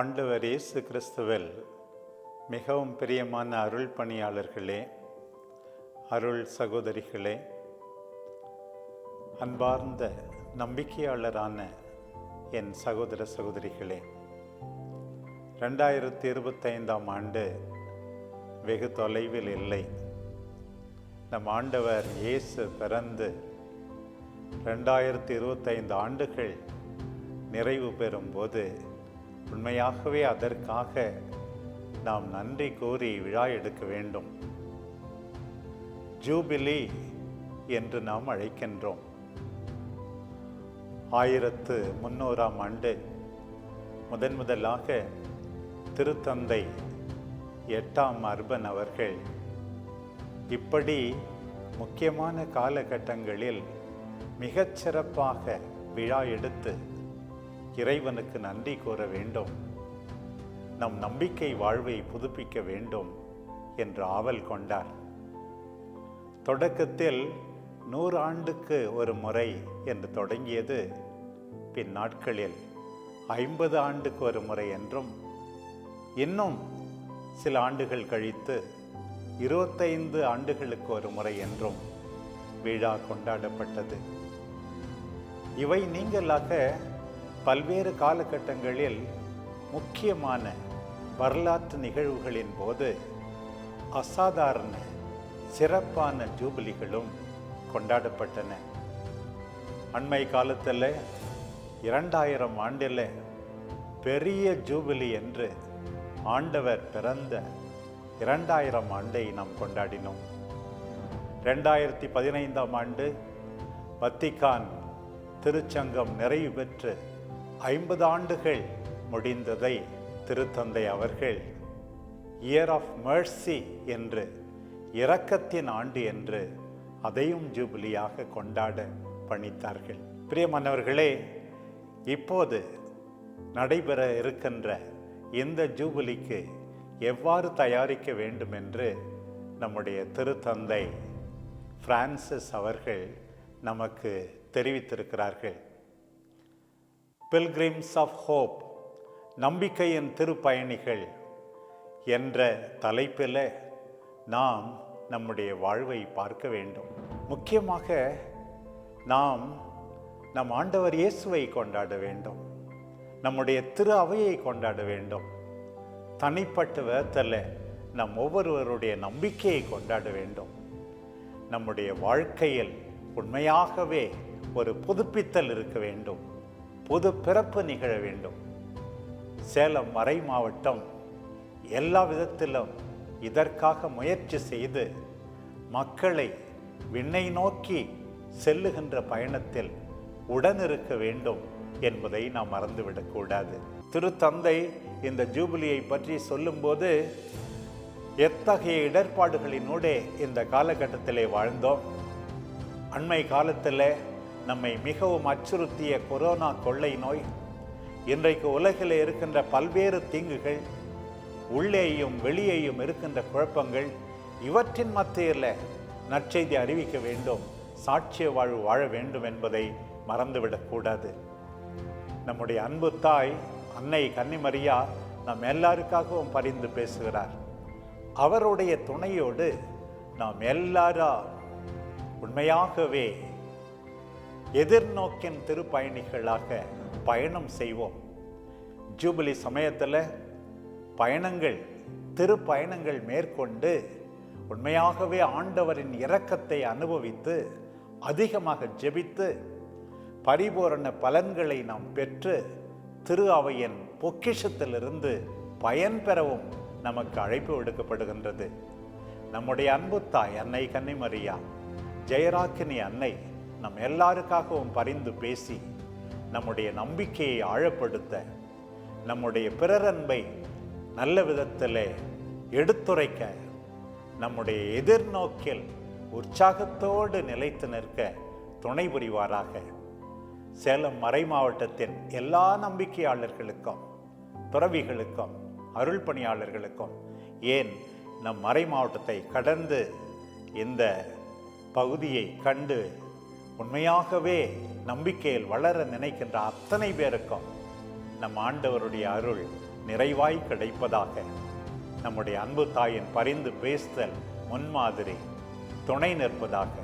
ஆண்டவர் இயேசு கிறிஸ்துவில் மிகவும் பிரியமான அருள் பணியாளர்களே அருள் சகோதரிகளே அன்பார்ந்த நம்பிக்கையாளரான என் சகோதர சகோதரிகளே ரெண்டாயிரத்தி இருபத்தைந்தாம் ஆண்டு வெகு தொலைவில் இல்லை. நம் ஆண்டவர் இயேசு பிறந்து ரெண்டாயிரத்தி இருபத்தைந்து ஆண்டுகள் நிறைவு பெறும்போது உண்மையாகவே அதற்காக நாம் நன்றி கூறி விழா எடுக்க வேண்டும். ஜூபிலி என்று நாம் அழைக்கின்றோம். ஆயிரத்து முன்னூறாம் ஆண்டு முதன் முதலாக திருத்தந்தை எட்டாம் அர்பன் அவர்கள் இப்படி முக்கியமான காலகட்டங்களில் மிகச் சிறப்பாக விழா எடுத்து இறைவனுக்கு நன்றி கூற வேண்டும். நம் நம்பிக்கை வாழ்வை புதுப்பிக்க வேண்டும் என்று ஆவல் கொண்டார். தொடக்கத்தில் நூறு ஆண்டுக்கு ஒரு முறை என்று தொடங்கியது. பின் நாட்களில் ஐம்பது ஆண்டுக்கு ஒரு முறை என்றும் இன்னும் சில ஆண்டுகள் கழித்து இருபத்தைந்து ஆண்டுகளுக்கு ஒரு முறை என்றும் விழா கொண்டாடப்பட்டது. இவை நீங்களாக பல்வேறு காலகட்டங்களில் முக்கியமான வரலாற்று நிகழ்வுகளின் போது அசாதாரண சிறப்பான ஜூபிலிகளும் கொண்டாடப்பட்டன. அண்மை காலத்தில் இரண்டாயிரம் ஆண்டில் பெரிய ஜூபிலி என்று ஆண்டவர் பிறந்த இரண்டாயிரம் ஆண்டை நாம் கொண்டாடினோம். ரெண்டாயிரத்தி பதினைந்தாம் ஆண்டு வத்திகான் திருச்சங்கம் நிறைவு பெற்று ஐம்பது ஆண்டுகள் முடிந்ததை திருத்தந்தை அவர்கள் இயர் ஆஃப் மர்சி என்று இரக்கத்தின் ஆண்டு என்று அதையும் ஜூபிலியாக கொண்டாட பணித்தார்கள். பிரியமானவர்களே இப்போது நடைபெற இருக்கின்ற இந்த ஜூபிலிக்கு எவ்வாறு தயாரிக்க வேண்டும் என்று நம்முடைய திருத்தந்தை பிரான்சிஸ் அவர்கள் நமக்கு தெரிவித்திருக்கிறார்கள். பில்கிரிம்ஸ் ஆஃப் ஹோப் நம்பிக்கையின் திருப்பயணிகள் என்ற தலைப்பில் நாம் நம்முடைய வாழ்வை பார்க்க வேண்டும். முக்கியமாக நாம் நம் ஆண்டவர் இயேசுவை கொண்டாட வேண்டும். நம்முடைய திரு அவையை கொண்டாட வேண்டும். தனிப்பட்ட விதத்தில் நம் ஒவ்வொருவருடைய நம்பிக்கையை கொண்டாட வேண்டும். நம்முடைய வாழ்க்கையில் உண்மையாகவே ஒரு புதுப்பித்தல் இருக்க வேண்டும். புது பிறப்பு நிகழ வேண்டும். சேலம் மறை மாவட்டம் எல்லா விதத்திலும் இதற்காக முயற்சி செய்து மக்களை விண்ணை நோக்கி செல்லுகின்ற பயணத்தில் உடனிருக்க வேண்டும் என்பதை நாம் மறந்துவிடக்கூடாது திருத்தந்தை இந்த ஜூபிலியை பற்றி சொல்லும்போது எத்தகைய இடர்பாடுகளினூடே இந்த காலகட்டத்திலே வாழ்ந்தோம். அண்மை காலத்தில் நம்மை மிகவும் அச்சுறுத்திய கொரோனா கொள்ளை நோய். இன்றைக்கு உலகில் இருக்கின்ற பல்வேறு தீங்குகள் உள்ளேயும் வெளியேயும் இருக்கின்ற குழப்பங்கள் இவற்றின் மத்தியில் நற்செய்தி அறிவிக்க வேண்டும் சாட்சிய வாழ்வு வாழ வேண்டும் என்பதை மறந்துவிடக்கூடாது நம்முடைய அன்பு தாய் அன்னை கன்னிமரியா நாம் எல்லாருக்காகவும் பரிந்து பேசுகிறார். அவருடைய துணையோடு நாம் எல்லாரா உண்மையாகவே எதிர்நோக்கின் திருப்பயணிகளாக பயணம் செய்வோம். ஜூபிலி சமயத்தில் பயணங்கள் திருப்பயணங்கள் மேற்கொண்டு உண்மையாகவே ஆண்டவரின் இரக்கத்தை அனுபவித்து அதிகமாக ஜெபித்து பரிபூரண பலன்களை நாம் பெற்று திரு அவையின் பொக்கிஷத்திலிருந்து பயன் பெறவும் நமக்கு அழைப்பு விடுக்கப்படுகின்றது. நம்முடைய அன்பு தாய் அன்னை கன்னிமரியா ஜெயராக்கினி அன்னை நம் எல்லாருக்காகவும் பரிந்து பேசி நம்முடைய நம்பிக்கையை ஆழப்படுத்த நம்முடைய பிறரன்பை நல்ல விதத்தில் எடுத்துரைக்க நம்முடைய எதிர்நோக்கில் உற்சாகத்தோடு நிலைத்து நிற்க துணை புரிவாராக. சேலம் மறை மாவட்டத்தின் எல்லா நம்பிக்கையாளர்களுக்கும் துறவிகளுக்கும் அருள் பணியாளர்களுக்கும் ஏன் நம் மறை மாவட்டத்தை கடந்து இந்த பகுதியை கண்டு உண்மையாகவே நம்பிக்கையில் வளர நினைக்கின்ற அத்தனை பேருக்கும் நம் ஆண்டவருடைய அருள் நிறைவாய் கிடைப்பதாக. நம்முடைய அன்பு தாயின் பரிந்து பேசுதல் முன்மாதிரி துணை நிற்பதாக.